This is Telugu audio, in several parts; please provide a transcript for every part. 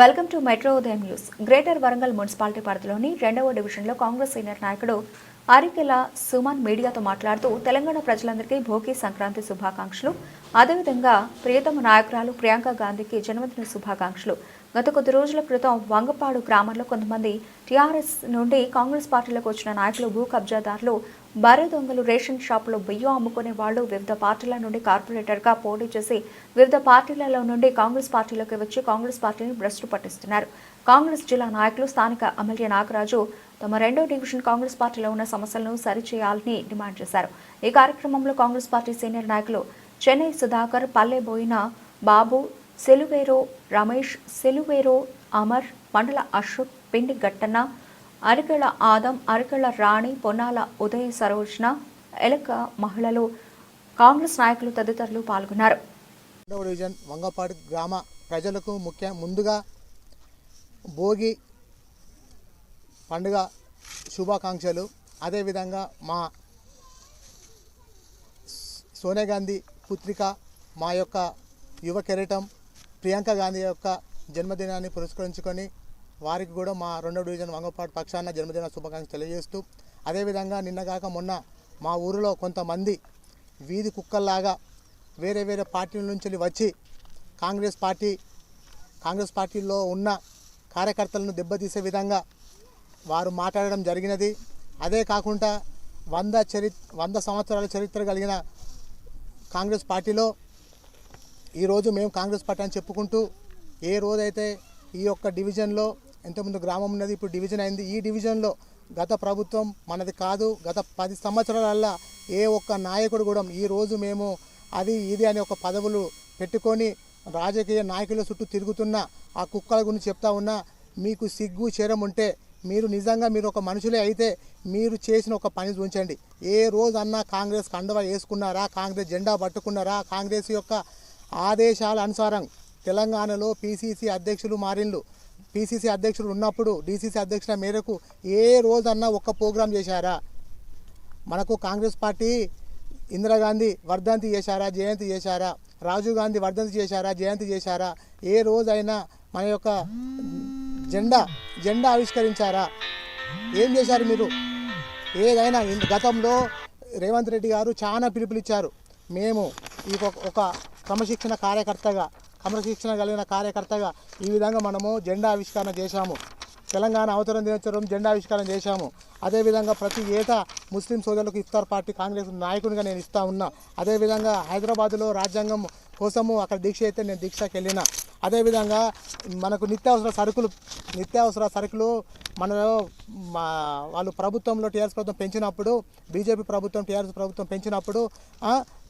Welcome to metro Udayam news. Greater Warangal municipality పరిధిలోని రెండవ డివిజన్లో కాంగ్రెస్ సీనియర్ నాయకుడు అరికెల సుమన్ మీడియాతో మాట్లాడుతూ తెలంగాణ ప్రజలందరికీ భోగి సంక్రాంతి శుభాకాంక్షలు. అదేవిధంగా ప్రియతమ నాయకురాలు ప్రియాంక గాంధీకి జన్మదిన శుభాకాంక్షలు. గత కొద్ది రోజుల క్రితం వంగపాడు గ్రామంలో కొంతమంది టీఆర్ఎస్ నుండి కాంగ్రెస్ పార్టీలోకి వచ్చిన నాయకులు భూ కబ్జాదారులు బరే దొంగలు రేషన్ షాపులో బియ్యం అమ్ముకునే వాళ్ళు వివిధ పార్టీల నుండి కార్పొరేటర్గా పోటీ చేసి వివిధ పార్టీలలో నుండి కాంగ్రెస్ పార్టీలోకి వచ్చి కాంగ్రెస్ పార్టీని భ్రష్టు పట్టిస్తున్నారు. కాంగ్రెస్ జిల్లా నాయకులు స్థానిక ఎమ్మెల్యే నాగరాజు తమ రెండో డివిజన్ కాంగ్రెస్ పార్టీలో ఉన్న సమస్యలను సరిచేయాలని డిమాండ్ చేశారు. ఈ కార్యక్రమంలో కాంగ్రెస్ పార్టీ సీనియర్ నాయకులు చెన్నై సుధాకర్ పల్లెబోయిన బాబు సెలువేరో రమేష్ సెలువేరో అమర్ మండల అశోక్ పిండి గట్టన్న అరికెళ్ళ ఆదం అరికెళ్ళ రాణి పొన్నాల ఉదయ సరోజన ఎలక మహిళలు కాంగ్రెస్ నాయకులు తదితరులు పాల్గొన్నారు. రెండవ డివిజన్ వంగపాడు గ్రామ ప్రజలకు ముఖ్య ముందుగా భోగి పండుగ శుభాకాంక్షలు. అదేవిధంగా మా సోనియా గాంధీ పుత్రిక మా యొక్క యువ కెరటం ప్రియాంక గాంధీ యొక్క జన్మదినాన్ని పురస్కరించుకొని వారికి కూడా మా రెండో డివిజన్ వంగపాటు పక్షాన జన్మదిన శుభాకాంక్షలు తెలియజేస్తూ అదేవిధంగా నిన్నగాక మొన్న మా ఊరిలో కొంతమంది వీధి కుక్కల్లాగా వేరే వేరే పార్టీల నుంచి వచ్చి కాంగ్రెస్ పార్టీ కాంగ్రెస్ పార్టీలో ఉన్న కార్యకర్తలను దెబ్బతీసే విధంగా వారు మాట్లాడడం జరిగినది. అదే కాకుండా వంద చరి వంద సంవత్సరాల చరిత్ర కలిగిన కాంగ్రెస్ పార్టీలో ఈరోజు మేము కాంగ్రెస్ పార్టీ అని చెప్పుకుంటూ ఏ రోజైతే ఈ యొక్క డివిజన్లో ఇంతకుముందు గ్రామం ఉన్నది ఇప్పుడు డివిజన్ అయింది. ఈ డివిజన్లో గత ప్రభుత్వం మనది కాదు. గత పది సంవత్సరాలల్లా ఏ ఒక్క నాయకుడు కూడా ఈ రోజు మేము అది ఇది అనే ఒక పదవులు పెట్టుకొని రాజకీయ నాయకుల చుట్టూ తిరుగుతున్న ఆ కుక్కల గురించి చెప్తా ఉన్నా మీకు సిగ్గు చీరం ఉంటే మీరు నిజంగా మీరు ఒక మనుషులే అయితే మీరు చేసిన ఒక పని ఉంచండి. ఏ రోజన్నా కాంగ్రెస్ కండవ వేసుకున్నారా కాంగ్రెస్ జెండా పట్టుకున్నారా కాంగ్రెస్ యొక్క ఆదేశాల అనుసారం తెలంగాణలో పీసీసీ అధ్యక్షులు మారిన్లు పీసీసీ అధ్యక్షులు ఉన్నప్పుడు డీసీసీ అధ్యక్షుల మేరకు ఏ రోజన్నా ఒక్క ప్రోగ్రాం చేశారా? మనకు కాంగ్రెస్ పార్టీ ఇందిరాగాంధీ వర్ధంతి చేశారా జయంతి చేశారా? రాజీవ్ గాంధీ వర్ధంతి చేశారా జయంతి చేశారా? ఏ రోజైనా మన యొక్క జెండా జెండా ఆవిష్కరించారా? ఏం చేశారు మీరు? ఏదైనా గతంలో రేవంత్ రెడ్డి గారు చాలా పిలుపులిచ్చారు మేము ఈ ఒక- ఒక క్రమశిక్షణ కార్యకర్తగా క్రమశిక్షణ కలిగిన కార్యకర్తగా ఈ విధంగా మనము జెండా ఆవిష్కరణ చేశాము. తెలంగాణ అవతరణ దినోత్సవం జెండా ఆవిష్కరణ చేశాము. అదేవిధంగా ప్రతి ఏటా ముస్లిం సోదరులకు ఇఫ్తార్ పార్టీ కాంగ్రెస్ నాయకునిగా నేను ఇస్తా ఉన్నా. అదేవిధంగా హైదరాబాద్లో రాజ్యాంగం కోసము అక్కడ దీక్ష అయితే నేను దీక్షకి వెళ్ళిన అదేవిధంగా మనకు నిత్యావసర సరుకులు నిత్యావసర సరుకులు మనలో మా వాళ్ళు ప్రభుత్వంలో టీఆర్ఎస్ ప్రభుత్వం పెంచినప్పుడు బీజేపీ ప్రభుత్వం టీఆర్ఎస్ ప్రభుత్వం పెంచినప్పుడు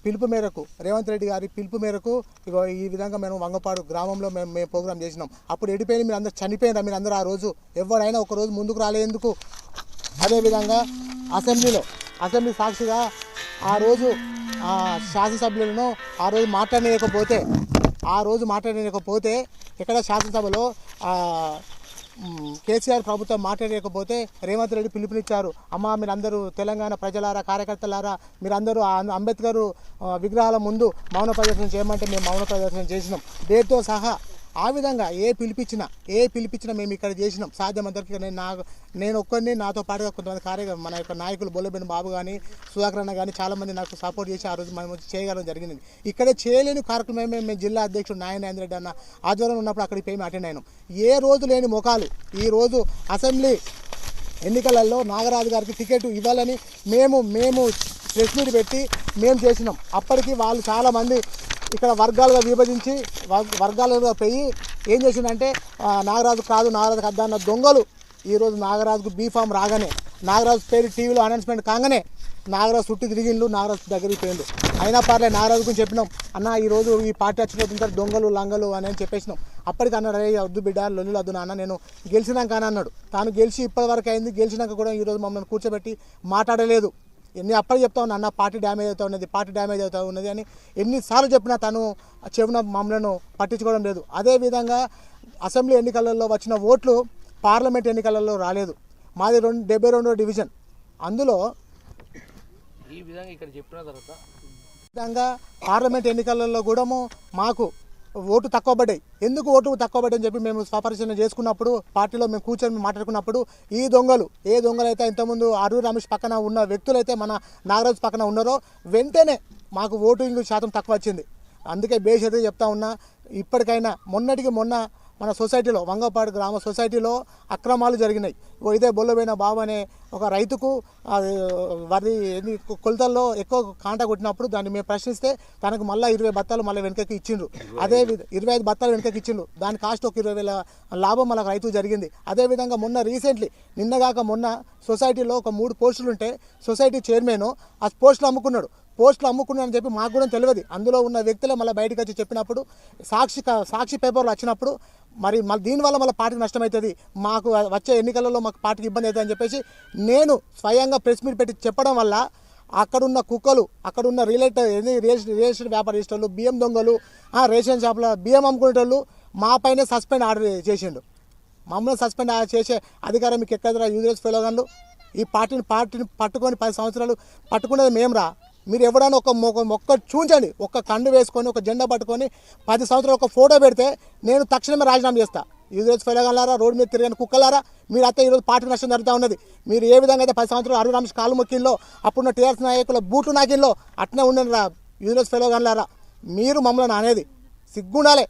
పిలుపు మేరకు రేవంత్ రెడ్డి గారి పిలుపు మేరకు ఇగో ఈ విధంగా మేము వంగపాడు గ్రామంలో మేము మేము ప్రోగ్రామ్ చేసినాం. అప్పుడు ఎడిపోయిన మీరు అందరు చనిపోయినా మీరు అందరూ ఆ రోజు. ఎవరైనా ఒకరోజు ముందుకు రాలేందుకు. అదేవిధంగా అసెంబ్లీలో అసెంబ్లీ సాక్షిగా ఆ రోజు ఆ శాసనసభ్యులను ఆ రోజు మాట్లాడలేకపోతే ఆ రోజు మాట్లాడలేకపోతే ఇక్కడ శాసనసభలో కేసీఆర్ ప్రభుత్వం మాట్లాడలేకపోతే రేవంత్ రెడ్డి పిలుపునిచ్చారు. అమ్మ మీరందరూ తెలంగాణ ప్రజలారా కార్యకర్తలారా మీరందరూ అంబేద్కర్ విగ్రహాల ముందు మౌన ప్రదర్శన చేయమంటే మేము మౌన ప్రదర్శన చేసినాం. డేట్తో సహా ఆ విధంగా ఏ పిలిపించినా ఏ పిలిపించినా మేము ఇక్కడ చేసినాం. సాధ్యమంతరికి నేను నా నేను ఒక్కరిని నాతో పాటుగా కొంతమంది కార్య మన యొక్క నాయకులు బొల్లబెన్ బాబు కానీ సుధాకర్ అన్న కానీ చాలామంది నాకు సపోర్ట్ చేసి ఆ రోజు మనం వచ్చి చేయగలం జరిగింది. ఇక్కడే చేయలేని కార్యక్రమమే మేము జిల్లా అధ్యక్షుడు నాయన రెడ్డి అన్న ఆధ్వర్యంలో ఉన్నప్పుడు అక్కడికి పోయి అటెండ్ అయినాం. ఏ రోజు లేని ముఖాలు ఈ రోజు అసెంబ్లీ ఎన్నికలలో నాగరాజు గారికి టికెట్ ఇవ్వాలని మేము మేము ప్రెస్ మీట్ పెట్టి మేము చేసినాం. అప్పటికి వాళ్ళు చాలామంది ఇక్కడ వర్గాలుగా విభజించి వర్గాలుగా పోయి ఏం చేసిందంటే నాగరాజు కాదు నాగరాజు కద్దా అన్న దొంగలు ఈరోజు నాగరాజుకు బీఫామ్ రాగానే నాగరాజు పేరు టీవీలో అనౌన్స్మెంట్ కాగానే నాగరాజు చుట్టూ తిరిగిండు నాగరాజు దగ్గరికి పోయిండు. అయినా పర్లే నాగరాజు గురించి చెప్పినాం. అన్న ఈరోజు ఈ పార్టీ వచ్చిపోతుంటారు దొంగలు లంగలు అని అని చెప్పేసినాం. అప్పటికి అన్నాడు అరే వద్దు బిడ్డ లొల్లు వద్దు నాన్న నేను గెలిచినాక అన్నాడు. తాను గెలిచి ఇప్పటి వరకు అయింది గెలిచినాక కూడా ఈరోజు మమ్మల్ని కూర్చోబెట్టి మాట్లాడలేదు. ఎన్ని అప్పటికి చెప్తా ఉన్నా అన్న పార్టీ డ్యామేజ్ అవుతా ఉన్నది పార్టీ డ్యామేజ్ అవుతా ఉన్నది అని ఎన్నిసార్లు చెప్పినా తను చెవిన మమ్మల్ని పట్టించుకోవడం లేదు. అదేవిధంగా అసెంబ్లీ ఎన్నికలలో వచ్చిన ఓట్లు పార్లమెంట్ ఎన్నికలలో రాలేదు. మాది రెండు డెబ్బై రెండో డివిజన్. అందులో ఈ విధంగా ఇక్కడ చెప్పిన తర్వాత విధంగా పార్లమెంట్ ఎన్నికలలో కూడా మాకు ఓటు తక్కువ పడ్డాయి ఎందుకు ఓటు తక్కువ పడ్డాయని అని చెప్పి మేము స్వపరిశీలన చేసుకున్నప్పుడు పార్టీలో మేము కూర్చొని మాట్లాడుకున్నప్పుడు ఈ దొంగలు ఏ దొంగలు అయితే ఇంతకుముందు అరువు రమేష్ పక్కన ఉన్న వ్యక్తులైతే మన నాగరాజు పక్కన ఉన్నారో వెంటనే మాకు ఓటింగ్ శాతం తక్కువ వచ్చింది. అందుకే బేషరతుగా చెప్తా ఉన్నా ఇప్పటికైనా మొన్నటికి మొన్న మన సొసైటీలో వంగపాడు గ్రామ సొసైటీలో అక్రమాలు జరిగినాయి. ఓ ఇదే బొల్లబోయిన బాబు అనే ఒక రైతుకు వరి ఎన్ని కొలతల్లో ఎక్కువ కాంట కొట్టినప్పుడు దాన్ని మేము ప్రశ్నిస్తే తనకు మళ్ళీ ఇరవై బత్తాలు మళ్ళీ వెనకకి ఇచ్చిండ్రు. అదే ఇరవై ఐదు బత్తాలు వెనకకి ఇచ్చిండ్రు. దాని కాస్ట్ ఒక ఇరవై వేల లాభం మళ్ళీ రైతు జరిగింది. అదేవిధంగా మొన్న రీసెంట్లీ నిన్నగాక మొన్న సొసైటీలో ఒక మూడు పోస్టులు ఉంటే సొసైటీ చైర్మన్ ఆ పోస్టులు అమ్ముకున్నాడు. పోస్టులు అని చెప్పి మాకు కూడా తెలియదు. అందులో ఉన్న వ్యక్తులే మళ్ళీ బయటకు వచ్చి చెప్పినప్పుడు సాక్షి సాక్షి పేపర్లు వచ్చినప్పుడు మరి మళ్ళీ దీనివల్ల మళ్ళీ పార్టీకి నష్టమవుతుంది మాకు వచ్చే ఎన్నికలలో మాకు పార్టీకి ఇబ్బంది అవుతుంది అని చెప్పేసి నేను స్వయంగా ప్రెస్ మీట్ పెట్టి చెప్పడం వల్ల అక్కడున్న కుక్కలు అక్కడున్న రియల్ రియల్ రియల్ వ్యాపారస్తులు బియ్యం దొంగలు రేషన్ షాప్లో బియ్యం అమ్ముకునేటోళ్ళు మా పైన సస్పెండ్ ఆర్డర్ చేసిండు. మమ్మల్ని సస్పెండ్ చేసే అధికారం మీకు ఎక్కడ యూజర్స్ ఫెలోగన్లు? ఈ పార్టీని పార్టీని పట్టుకొని పది సంవత్సరాలు పట్టుకునేది మేము రా మీరు ఎవడైనా ఒక మొక్క మొక్క చూంచండి ఒక కండు వేసుకొని ఒక జెండా పట్టుకొని పది సంవత్సరాలు ఒక ఫోటో పెడితే నేను తక్షణమే రాజీనామా చేస్తా. యూజర్స్ ఫెలగలారా రోడ్డు మీద తిరిగిన కుక్కలారా? మీరు అయితే ఈరోజు పార్టీ నష్టం జరుగుతూ ఉన్నది. మీరు ఏ విధంగా అయితే పది సంవత్సరాలు అరుణ్ రామేష్ కాలు మొక్కిల్లో అప్పుడున్న టీఆర్ఎస్ నాయకుల బూట్లు నాకిల్లో అట్నే ఉండనురా రా యూజర్స్ ఫెలగలారా మీరు మమ్మల్ని అనేది సిగ్గుండాలే.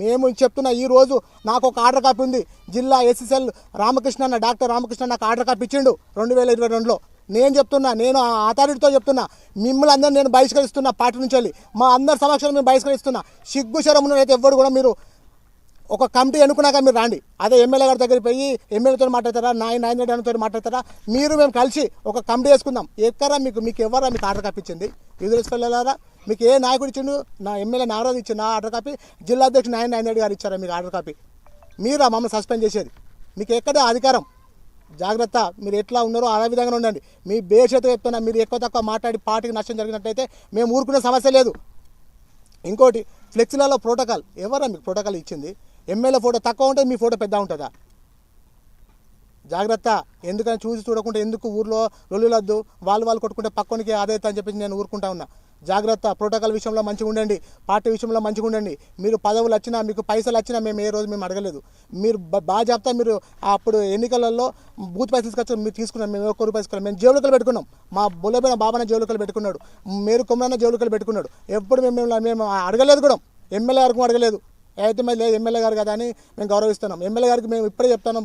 మేము చెప్తున్న ఈరోజు నాకు ఒక ఆర్డర్ కాపీ ఉంది. జిల్లా ఎస్ఎస్ఎల్ రామకృష్ణ అన్న డాక్టర్ రామకృష్ణ నాకు ఆర్డర్ కాపీ ఇచ్చిండు రెండు వేల ఇరవై రెండులో. నేను చెప్తున్నా నేను ఆ అథారిటీతో చెప్తున్నా మిమ్మల్ని అందరినీ నేను బహిష్కరిస్తున్నా పార్టీ నుంచి వెళ్ళి. మా అందరి సమక్షంలో మేము బహిష్కరిస్తున్నా. సిగ్గు శరమును అయితే ఎవ్వరు కూడా మీరు ఒక కమిటీ ఎన్నుకున్నాక మీరు రండి. అదే ఎమ్మెల్యే గారి దగ్గరికి పోయి ఎమ్మెల్యేతో మాట్లాడతారా? నాయన నాయన రెడ్డితో మాట్లాడతారా? మీరు మేము కలిసి ఒక కమిటీ వేసుకుందాం. ఎక్కరా మీకు మీకు ఎవరా మీకు ఆర్డర్ కప్పించింది? ఇచ్చింది యూజర్స్ మీకు ఏ నాయకుడు ఇచ్చిండు? నా ఎమ్మెల్యే నారాజు ఇచ్చి నా ఆర్డర్ కాపీ జిల్లా అధ్యక్షుడు నాయన నాయనరెడ్డి గారు ఇచ్చారా మీకు ఆర్డర్ కాపీ? మీరా మమ్మల్ని సస్పెండ్ చేసేది. మీకు ఎక్కడ అధికారం? జాగ్రత్త మీరు ఎట్లా ఉన్నారో అదే విధంగా ఉండండి. మీ బేషత చెప్తున్నా మీరు ఎక్కువ తక్కువ మాట్లాడి పార్టీకి నష్టం జరిగినట్టయితే మేము ఊరుకునే సమస్య లేదు. ఇంకోటి ఫ్లెక్సీలలో ప్రోటోకాల్ ఎవరా మీకు ప్రోటోకాల్ ఇచ్చింది? ఎమ్మెల్యే ఫోటో తక్కువ ఉంటుంది మీ ఫోటో పెద్ద ఉంటుందా? జాగ్రత్త. ఎందుకని చూసి చూడకుండా ఎందుకు ఊర్లో రొల్లులద్దు వాళ్ళు వాళ్ళు కొట్టుకుంటే పక్కనికి అదే అని చెప్పేసి నేను ఊరుకుంటా ఉన్నా. జాగ్రత్త. ప్రోటోకాల్ విషయంలో మంచిగా ఉండండి. పార్టీ విషయంలో మంచిగా ఉండండి. మీరు పదవులు వచ్చినా మీకు పైసలు వచ్చినా మేము ఏ రోజు మేము అడగలేదు. మీరు బాగా చెప్తా మీరు అప్పుడు ఎన్నికలలో బూత్ పైసలు తీసుకొచ్చి మీరు తీసుకున్నాం. మేము ఒక్క రూపాయి తీసుకున్నాం మేము జేబులకలు పెట్టుకున్నాం. మా బుల్లబైన బాబాన జేబులకలు పెట్టుకున్నాడు. మీరు కొమ్మన్న జేబులకలు పెట్టుకున్నాడు. ఎప్పుడు మేము మేము- అడగలేదు కూడా. ఎమ్మెల్యే వరకు అడగలేదు. అయితే మళ్ళీ లేదు ఎమ్మెల్యే గారు కదా అని మేము గౌరవిస్తున్నాం. ఎమ్మెల్యే గారికి మేము ఇప్పుడే చెప్తాను